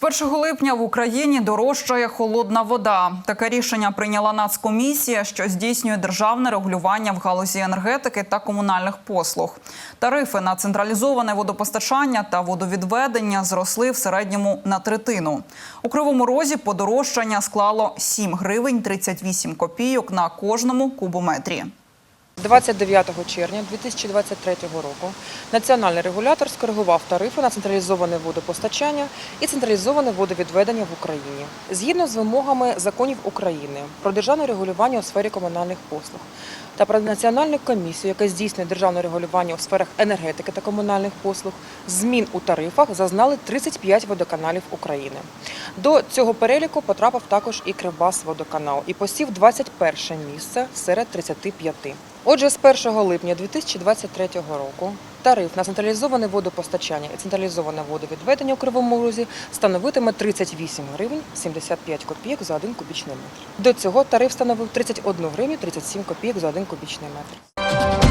З 1 липня в Україні дорожчає холодна вода. Таке рішення прийняла Нацкомісія, що здійснює державне регулювання в галузі енергетики та комунальних послуг. Тарифи на централізоване водопостачання та водовідведення зросли в середньому на третину. У Кривому Розі подорожчання склало 7 гривень 38 копійок на кожному кубометрі. 29 червня 2023 року національний регулятор скоригував тарифи на централізоване водопостачання і централізоване водовідведення в Україні згідно з вимогами законів України про державне регулювання у сфері комунальних послуг та про національну комісію, яка здійснює державне регулювання у сферах енергетики та комунальних послуг. Змін у тарифах зазнали 35 водоканалів України. До цього переліку потрапив також і Кривбас-водоканал і посів 21 місце серед 35. Отже, з 1 липня 2023 року тариф на централізоване водопостачання і централізоване водовідведення у Кривому Розі становитиме 38 гривень 75 копійок за один кубічний метр. До цього тариф становив 31 гривню 37 копійок за один кубічний метр.